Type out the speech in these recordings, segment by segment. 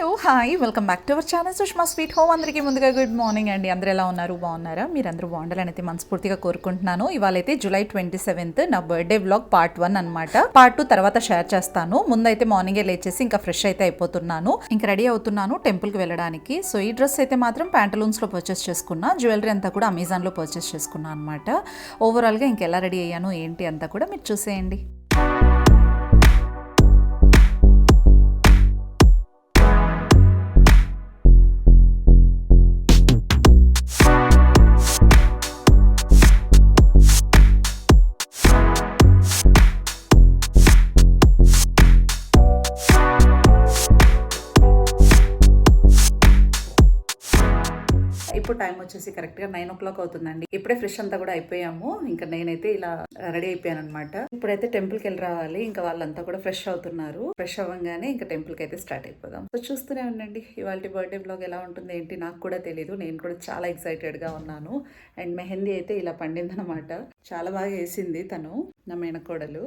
Hello hi. Welcome back to our channel Sushma sweet home. అందరికీ ముందుగా good morning అండి. అందరూ ఎలా ఉన్నారు? బాగున్నారా? మీరు అందరూ బాగుండాలని అయితే మనస్ఫూర్తిగా కోరుకుంటున్నాను. ఇవాళ అయితే జూలై ట్వంటీ సెవెంత్ నా బర్త్డే బ్లాగ్ పార్ట్ వన్ అనమాట పార్ట్ టూ తర్వాత షేర్ చేస్తాను. ముందైతే మార్నింగే లేచేసి ఇంకా ఫ్రెష్ అయితే అయిపోతున్నాను. ఇంకా రెడీ అవుతున్నాను టెంపుల్కి వెళ్ళడానికి. సో ఈ డ్రెస్ అయితే మాత్రం ప్యాంటలూన్స్లో పర్చేస్ చేసుకున్నా. జ్యువెలరీ అంతా కూడా అమెజాన్లో పర్చేస్ చేసుకున్నా అనమాట ఓవరాల్గా ఇంకెలా రెడీ అయ్యాను? ఏంటి? అంతా కూడా మీరు చూసేయండి. టైం వచ్చేసి కరెక్ట్గా నైన్ ఓ క్లాక్ అవుతుందండి. ఇప్పుడే ఫ్రెష్ అంతా కూడా అయిపోయాము. ఇంకా నేనైతే ఇలా రెడీ అయిపోయాను అనమాట ఇప్పుడైతే టెంపుల్కి వెళ్ళి రావాలి. ఇంకా వాళ్ళంతా కూడా ఫ్రెష్ అవుతున్నారు. ఫ్రెష్ అవ్వగానే ఇంకా టెంపుల్కి అయితే స్టార్ట్ అయిపోదాం. సో చూస్తూనే ఉండండి. ఇవాళ బర్త్డే బ్లాగ్ ఎలా ఉంటుంది ఏంటి నాకు కూడా తెలియదు నేను కూడా చాలా ఎక్సైటెడ్గా ఉన్నాను. అండ్ మెహందీ అయితే ఇలా పండిందనమాట చాలా బాగా వేసింది తను నా మేనకోడలు.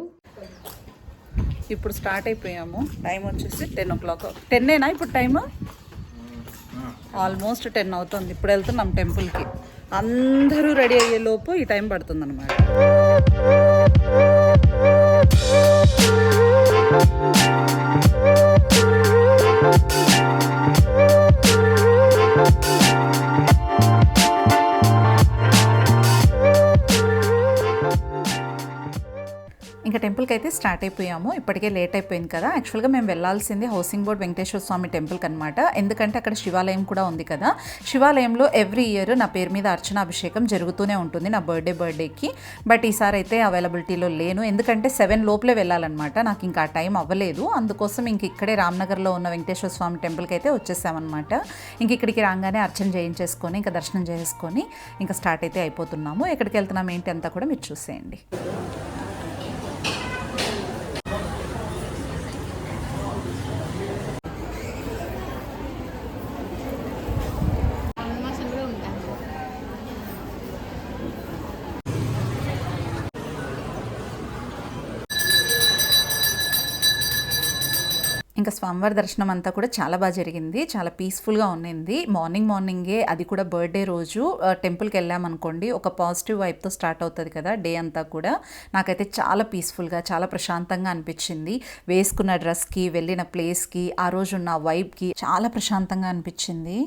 ఇప్పుడు స్టార్ట్ అయిపోయాము. టైం వచ్చేసి టెన్ ఓ క్లాక్. టెన్నేనా ఇప్పుడు టైము? ఆల్మోస్ట్ టెన్ అవుతుంది. ఇప్పుడు వెళ్తున్నాం టెంపుల్కి అందరూ రెడీ అయ్యే లోపు ఈ టైం పడుతుంది స్టార్ట్ అయిపోయాము. ఇప్పటికే లేట్ అయిపోయింది కదా. యాక్చువల్గా మేము వెళ్ళాల్సింది హౌసింగ్ బోర్డ్ వెంకటేశ్వర స్వామి టెంపుల్కి అనమాట ఎందుకంటే అక్కడ శివాలయం కూడా ఉంది కదా. శివాలయంలో ఎవ్రీ ఇయర్ నా పేరు మీద అర్చన అభిషేకం జరుగుతూనే ఉంటుంది నా బర్త్డే బర్త్డేకి. బట్ ఈసారి అయితే అవైలబిలిటీలో లేను. ఎందుకంటే సెవెన్ లోపలే వెళ్ళాలన్నమాట. నాకు ఇంకా ఆ టైం అవ్వలేదు. అందుకోసం ఇంక ఇక్కడే రామ్నగర్లో ఉన్న వెంకటేశ్వర స్వామి టెంపుల్కి అయితే వచ్చేసామన్నమాట. ఇంక ఇక్కడికి రాగానే అర్చన చేయించేసుకొని ఇంకా దర్శనం చేసుకొని ఇంకా స్టార్ట్ అయితే అయిపోతున్నాము. ఎక్కడికి వెళ్తున్నాం ఏంటి అంతా కూడా మీరు చూసేయండి. ఇంకా స్వామివారి దర్శనం అంతా కూడా చాలా బాగా జరిగింది. చాలా పీస్ఫుల్గా ఉన్నింది. మార్నింగ్ మార్నింగే అది కూడా బర్త్డే రోజు టెంపుల్కి వెళ్ళామనుకోండి ఒక పాజిటివ్ వైబ్తో స్టార్ట్ అవుతుంది కదా డే అంతా కూడా. నాకైతే చాలా పీస్ఫుల్గా చాలా ప్రశాంతంగా అనిపించింది. వేసుకున్న డ్రెస్కి వెళ్ళిన ప్లేస్కి ఆ రోజు ఉన్న వైబ్కి చాలా ప్రశాంతంగా అనిపించింది.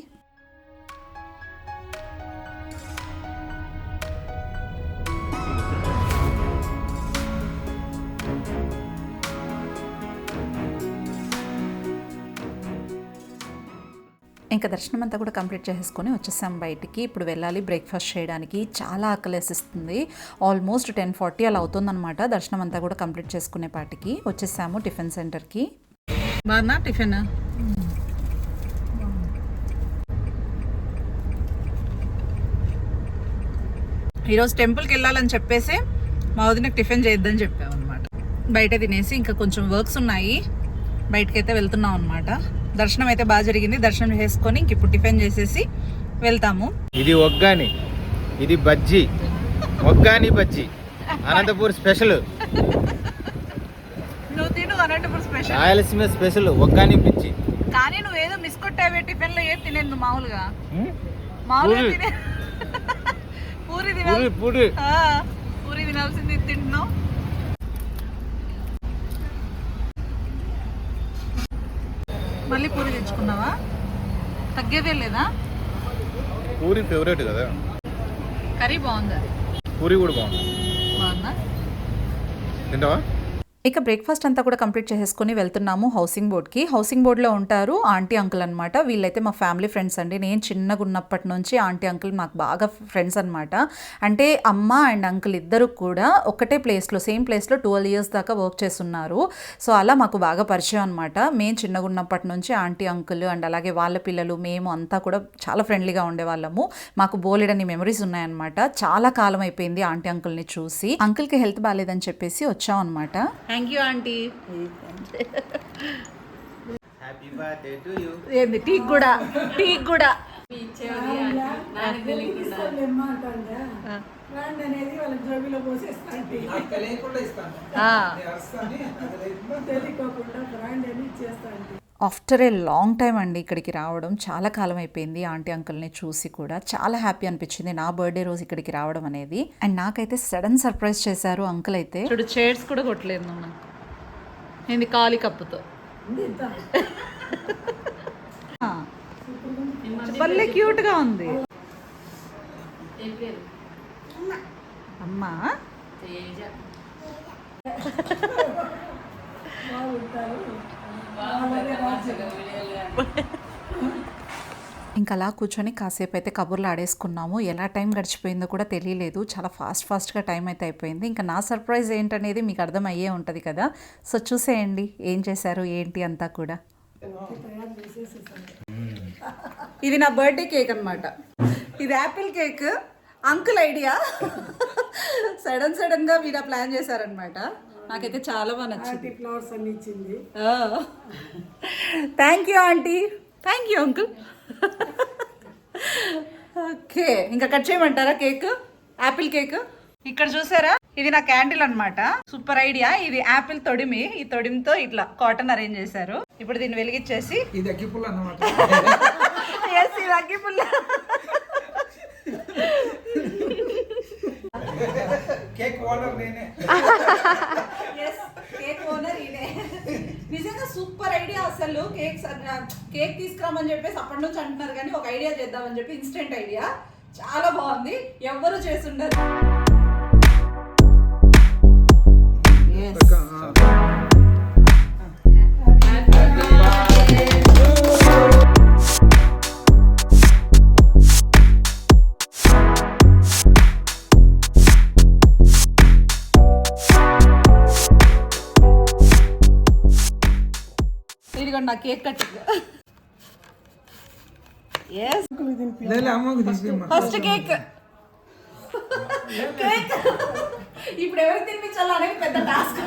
ఇంకా దర్శనం అంతా కూడా కంప్లీట్ చేసేసుకొని వచ్చేసాం బయటికి. ఇప్పుడు వెళ్ళాలి బ్రేక్ఫాస్ట్ చేయడానికి. చాలా ఆకలేసిస్తుంది. ఆల్మోస్ట్ టెన్ ఫార్టీ అలా అవుతుందన్నమాట. దర్శనం అంతా కూడా కంప్లీట్ చేసుకునే పాటికి వచ్చేసాము టిఫిన్ సెంటర్కి. బాగున్నా? టిఫిన్? ఈరోజు టెంపుల్కి వెళ్ళాలని చెప్పేసి మా వదినకు టిఫిన్ చేయొద్దని చెప్పామన్నమాట. బయట తినేసి ఇంకా కొంచెం వర్క్స్ ఉన్నాయి. బయటకైతే వెళ్తున్నాం అనమాట దర్శనం అయితే బాగా జరిగింది. దర్శనం చేసుకొని ఇంక ఇప్పుడు టిఫిన్ చేసేసి వెళ్తాము. ఇది ఒగ్గాని ఇది బజ్జీ. ఒగ్గాని బజ్జీ. అనంతపూర్ స్పెషల్. నువ్వు తిను అనంతపురం స్పెషల్. రాయలసీమ స్పెషల్ ఒగ్గాని పిచ్చి. కానీ నువ్వు ఏదో మిస్ కొట్టావే టిఫిన్లో ఏం తినేది మామూలుగా? మామూలుగా. తినే పూరి తినాలి పూరి తినాల్సింది తింటున్నావు. మళ్ళీ పూరి తెచ్చుకున్నావా? తగ్గేదే లేదా? పూరి ఫేవరెట్ కదా. కర్రీ బాగుందా? పూరి కూడా బాగుంది. బాగుందా? తింటావా? ఇక బ్రేక్ఫాస్ట్ అంతా కూడా కంప్లీట్ చేసేసుకుని వెళ్తున్నాము హౌసింగ్ బోర్డ్కి హౌసింగ్ బోర్డ్లో ఉంటారు ఆంటీ అంకుల్ అనమాట వీళ్ళైతే మా ఫ్యామిలీ ఫ్రెండ్స్ అండి. నేను చిన్నగా ఉన్నప్పటి నుంచి ఆంటీ అంకుల్ మాకు బాగా ఫ్రెండ్స్ అనమాట అంటే అమ్మ అండ్ అంకుల్ ఇద్దరు కూడా ఒకటే ప్లేస్లో సేమ్ ప్లేస్లో ట్వెల్వ్ ఇయర్స్ దాకా వర్క్ చేస్తున్నారు. సో అలా మాకు బాగా పరిచయం అనమాట మేము చిన్నగా ఉన్నప్పటి నుంచి ఆంటీ అంకుల్ అండ్ అలాగే వాళ్ళ పిల్లలు మేము అంతా కూడా చాలా ఫ్రెండ్లీగా ఉండేవాళ్ళము. మాకు బోలెడని మెమరీస్ ఉన్నాయన్నమాట. చాలా కాలం అయిపోయింది ఆంటీ అంకుల్ని చూసి. అంకుల్కి హెల్త్ బాగాలేదని చెప్పేసి వచ్చాం అనమాట thank you aunty happy birthday to you ఏంది టీక్ కూడా టీక్ కూడా. Brand after a long time అండి ఇక్కడికి రావడం చాలా కాలం అయిపోయింది ఆంటీ అంకుల్ని చూసి కూడా. చాలా హ్యాపీ అనిపించింది నా బర్త్డే రోజు ఇక్కడికి రావడం అనేది. అండ్ నాకైతే సడన్ సర్ప్రైజ్ చేశారు అంకుల్ అయితే. చూడు చైర్స్ కూడా కొట్టలేదు నేను కాలి కప్పుతో? భలే క్యూట్గా ఉంది. అమ్మా. ఇంకా అలా కూర్చొని కాసేపు అయితే కబుర్లు ఆడేసుకున్నాము. ఎలా టైం గడిచిపోయిందో కూడా తెలియలేదు. చాలా ఫాస్ట్ ఫాస్ట్గా టైం అయితే అయిపోయింది. ఇంకా నా సర్ప్రైజ్ ఏంటనేది మీకు అర్థం అయ్యే ఉంటుంది కదా. సో చూసేయండి ఏం చేశారు ఏంటి అంతా కూడా. ఇది నా బర్త్డే కేక్ అనమాట ఇది apple cake uncle idea. Sudden సడన్గా మీరు వీరా ప్లాన్ చేశారనమాట నాకైతే చాలా బాగా నచ్చింది. ఫ్లవర్స్ అన్ని ఇచ్చింది. Thank you aunty thank you uncle okay ఇంకా కట్ చేయమంటారా కేక్ యాపిల్ కేక్ ఇక్కడ చూసారా? ఇది నా క్యాండిల్ అన్నమాట. సూపర్ ఐడియా ఇది యాపిల్ తొడిమి. ఈ తొడిమితో ఇట్లా కాటన్ అరేంజ్ చేశారు. ఇప్పుడు దీన్ని వెలిగించేసి ఇది అగ్గిపుల్ల అన్నమాట. ఎస్ ఇది అగ్గిపుల్ల కేక్ ఓనర్ నేనే ఎస్ కేక్ ఓనర్ ఈయనే నిజంగా సూపర్ ఐడియా అసలు కేక్ కేక్ తీసుకురామని చెప్పేసి అప్పటి నుంచి అంటున్నారు కానీ ఒక ఐడియా చేద్దామని చెప్పి ఇన్స్టెంట్ ఐడియా. చాలా బాగుంది. ఎవ్వరు చేస్తుండరు నా కేక్ తీసిపోయమ్మా ఫస్ట్ కేక్. కేక్. ఇప్పుడు ఎవరు తినిపించాలో అనేది పెద్ద టాస్క్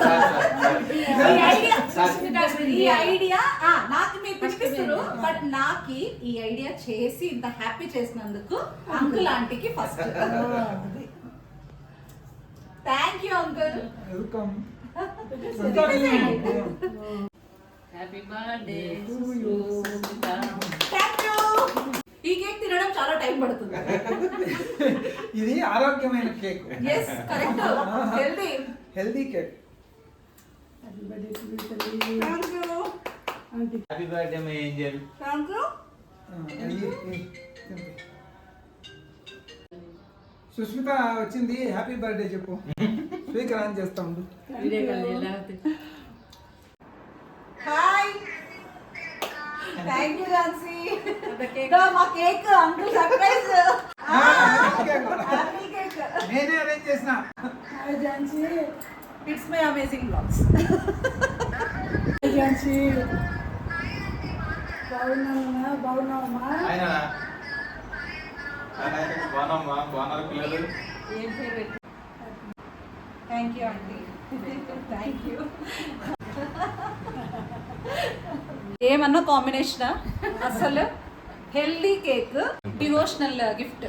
ఈ ఐడియా ఈ ఐడియా ఆ, నాకు మీరు తినిపిస్తారు బట్ నాకు ఈ ఐడియా చేసి ఇంత హ్యాపీ చేసినందుకు అంకుల్ ఆంటీకి first thank you uncle welcome thank you ఈ కేక్ తినడం చాలా టైం పడుతుంది. ఇది ఆరోగ్యమైన cake. Yes correct healthy healthy cake. Thank you happy birthday my angel thank you Sushmita వచ్చింది. హ్యాపీ బర్త్డే చెప్పు. స్పీకర్ ఆన్ చేస్తా ఉండు హాయ్ థ్యాంక్ యూ ఝాన్సీ మా కేక్ అంకుల్ సర్ప్రైజ్ నేనే అరేంజ్ చేసిన. Jhansi it's my amazing blogs బాగున్నామ్మా బాగున్నారు పిల్లలు. Thank you అండి థ్యాంక్ యూ ఏమన్నా కాంబినేషన్? అసలు healthy cake devotional gift.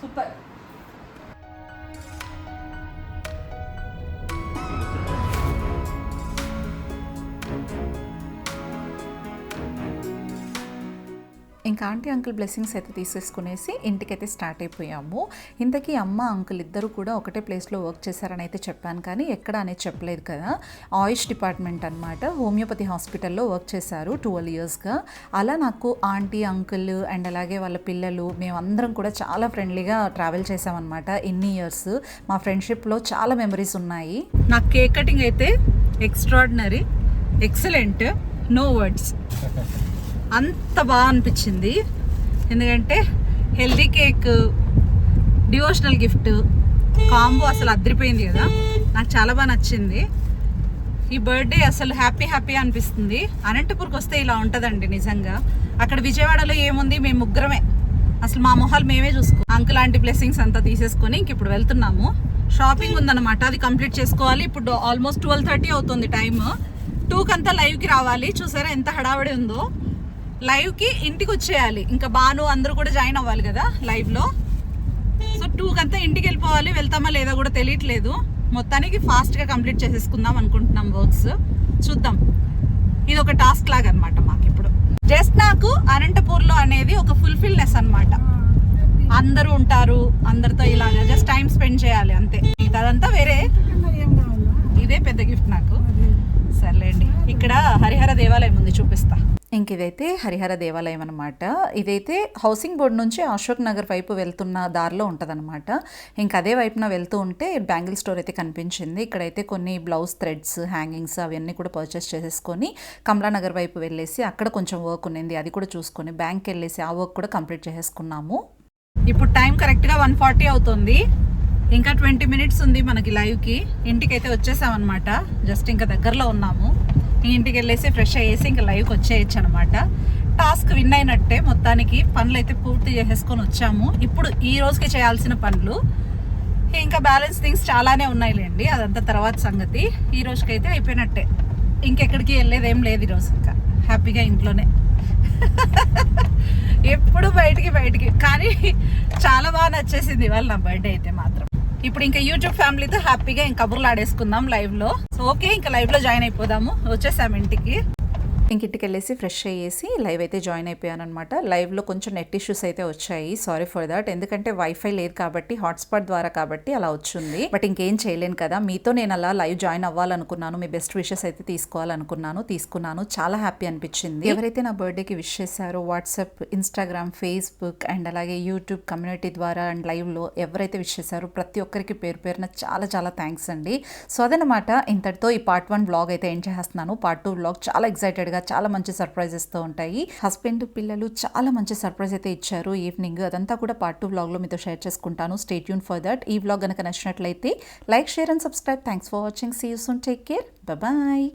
Super. ఇంకా ఆంటీ అంకుల్ బ్లెస్సింగ్స్ అయితే తీసేసుకునేసి ఇంటికైతే స్టార్ట్ అయిపోయాము. ఇంతకీ అమ్మ అంకుల్ ఇద్దరు కూడా ఒకటే ప్లేస్లో వర్క్ చేశారని అయితే చెప్పాను కానీ ఎక్కడ అనేది చెప్పలేదు కదా. ఆయుష్ డిపార్ట్మెంట్ అనమాట హోమియోపతి హాస్పిటల్లో వర్క్ చేశారు ట్వెల్వ్ ఇయర్స్గా. అలా నాకు ఆంటీ అంకుల్ అండ్ అలాగే వాళ్ళ పిల్లలు మేమందరం కూడా చాలా ఫ్రెండ్లీగా ట్రావెల్ చేసామన్నమాట ఎన్ని ఇయర్స్. మా ఫ్రెండ్షిప్లో చాలా మెమరీస్ ఉన్నాయి. నాకు కేక్ కటింగ్ అయితే ఎక్స్ట్రాడినరీ ఎక్సలెంట్ నో వర్డ్స్. అంత బాగా అనిపించింది. ఎందుకంటే healthy cake devotional gift combo అసలు అదిరిపోయింది కదా. నాకు చాలా బాగా నచ్చింది. ఈ బర్త్డే అసలు హ్యాపీ హ్యాపీ అనిపిస్తుంది. అనంతపూర్కి వస్తే ఇలా ఉంటుందండి నిజంగా. అక్కడ విజయవాడలో ఏముంది? మేము ముగ్గురమే. అసలు మా మొహాలు మేమే చూసుకో అంకుల్ లాంటి బ్లెస్సింగ్స్ అంతా తీసేసుకొని ఇంక ఇప్పుడు వెళ్తున్నాము. షాపింగ్ ఉందన్నమాట. అది కంప్లీట్ చేసుకోవాలి. ఇప్పుడు ఆల్మోస్ట్ ట్వెల్వ్ థర్టీ అవుతుంది టైమ్. టూకి అంతా లైవ్కి రావాలి. చూసారా ఎంత హడావిడి ఉందో. లైవ్కి ఇంటికి వచ్చేయాలి ఇంకా బాను అందరూ కూడా జాయిన్ అవ్వాలి కదా లైవ్లో సో టూకి అంతా ఇంటికి వెళ్ళిపోవాలి వెళ్తామా లేదా కూడా తెలియట్లేదు. మొత్తానికి ఫాస్ట్గా కంప్లీట్ చేసేసుకుందాం అనుకుంటున్నాం వర్క్స్ చూద్దాం. ఇది ఒక టాస్క్ లాగా అనమాట మాకు ఇప్పుడు జస్ట్ నాకు అనంతపూర్లో అనేది ఒక ఫుల్ఫిల్నెస్ అన్నమాట. అందరూ ఉంటారు అందరితో ఇలాగా జస్ట్ టైం స్పెండ్ చేయాలి అంతే. అదంతా వేరే. ఇదే పెద్ద గిఫ్ట్ నాకు. సర్లేండి. ఇక్కడ హరిహర దేవాలయం ఉంది చూపిస్తా. ఇంక ఇదైతే హరిహర దేవాలయం అనమాట ఇదైతే హౌసింగ్ బోర్డ్ నుంచి అశోక్ నగర్ వైపు వెళ్తున్న దారిలో ఉంటుందన్నమాట. ఇంక అదే వైపున వెళ్తూ ఉంటే బ్యాంగిల్ స్టోర్ అయితే కనిపించింది. ఇక్కడైతే కొన్ని బ్లౌజ్ థ్రెడ్స్ హ్యాంగింగ్స్ అవన్నీ కూడా పర్చేస్ చేసేసుకొని కమలానగర్ వైపు వెళ్ళేసి అక్కడ కొంచెం వర్క్ ఉన్నింది. అది కూడా చూసుకొని బ్యాంక్ వెళ్ళేసి ఆ వర్క్ కూడా కంప్లీట్ చేసేసుకున్నాము. ఇప్పుడు టైం కరెక్ట్గా వన్ ఫార్టీ అవుతుంది. ఇంకా ట్వంటీ మినిట్స్ ఉంది మనకి లైవ్కి. ఇంటికి అయితే వచ్చేసామన్నమాట. జస్ట్ ఇంకా దగ్గరలో ఉన్నాము. ఇంటికి వెళ్ళేసి ఫ్రెష్ అయ్యేసి ఇంకా లైవ్కి వచ్చేయచ్చు అనమాట టాస్క్ విన్ అయినట్టే మొత్తానికి పనులు అయితే పూర్తి చేసేసుకొని వచ్చాము. ఇప్పుడు ఈ రోజుకి చేయాల్సిన పనులు ఇంకా బ్యాలెన్స్ థింగ్స్ చాలానే ఉన్నాయిలేండి. అదంతా తర్వాత సంగతి. ఈ రోజుకైతే అయిపోయినట్టే. ఇంకెక్కడికి వెళ్ళేది ఏం లేదు ఈరోజు ఇంకా. హ్యాపీగా ఇంట్లోనే. ఎప్పుడు బయటికి బయటికి. కానీ చాలా బాగా నచ్చేసింది ఇవాళ నా బర్త్డే అయితే మాత్రం. ఇప్పుడు ఇంకా యూట్యూబ్ ఫ్యామిలీతో హ్యాపీగా ఇంకా కబుర్లు ఆడేసుకుందాం లైవ్లో. సో ఓకే ఇంకా లైవ్లో జాయిన్ అయిపోదాము. వచ్చేసాం ఇంటికి. ఇంక ఇంటికి వెళ్ళేసి ఫ్రెష్ అయ్యేసి లైవ్ అయితే జాయిన్ అయిపోయాను అనమాట లైవ్లో కొంచెం నెట్ ఇష్యూస్ అయితే వచ్చాయి. Sorry for that. ఎందుకంటే వైఫై లేదు కాబట్టి హాట్స్పాట్ ద్వారా కాబట్టి అలా వచ్చింది. బట్ ఇంకేం చేయలేను కదా. మీతో నేను అలా లైవ్ జాయిన్ అవ్వాలనుకున్నాను. మీ బెస్ట్ విషెస్ అయితే తీసుకోవాలనుకున్నాను తీసుకున్నాను. చాలా హ్యాపీ అనిపించింది. ఎవరైతే నా బర్త్డేకి విష్ చేశారో వాట్సాప్ ఇన్స్టాగ్రామ్ ఫేస్బుక్ అండ్ అలాగే యూట్యూబ్ కమ్యూనిటీ ద్వారా అండ్ లైవ్లో ఎవరైతే విష్ చేశారో ప్రతి ఒక్కరికి పేరు పేరున చాలా చాలా థ్యాంక్స్ అండి. సో అదనమాట ఇంతటితో ఈ పార్ట్ వన్ బ్లాగ్ అయితే ఏం చేస్తున్నాను. పార్ట్ టూ బ్లాగ్ చాలా ఎక్సైటెడ్గా చాలా మంచి సర్ప్రైజ్ ఇస్తూ ఉంటాయి. హస్బెండ్ పిల్లలు చాలా మంచి సర్ప్రైజ్ అయితే ఇచ్చారు ఈవినింగ్ అదంతా కూడా పార్ట్ టూ వ్లాగ్లో మీతో షేర్ చేసుకుంటాను. స్టేట్ యూన్ ఫర్ దట్ ఈ వ్లాగ్ కనుక నచ్చినట్లయితే like share and subscribe thanks for watching see you soon take care bye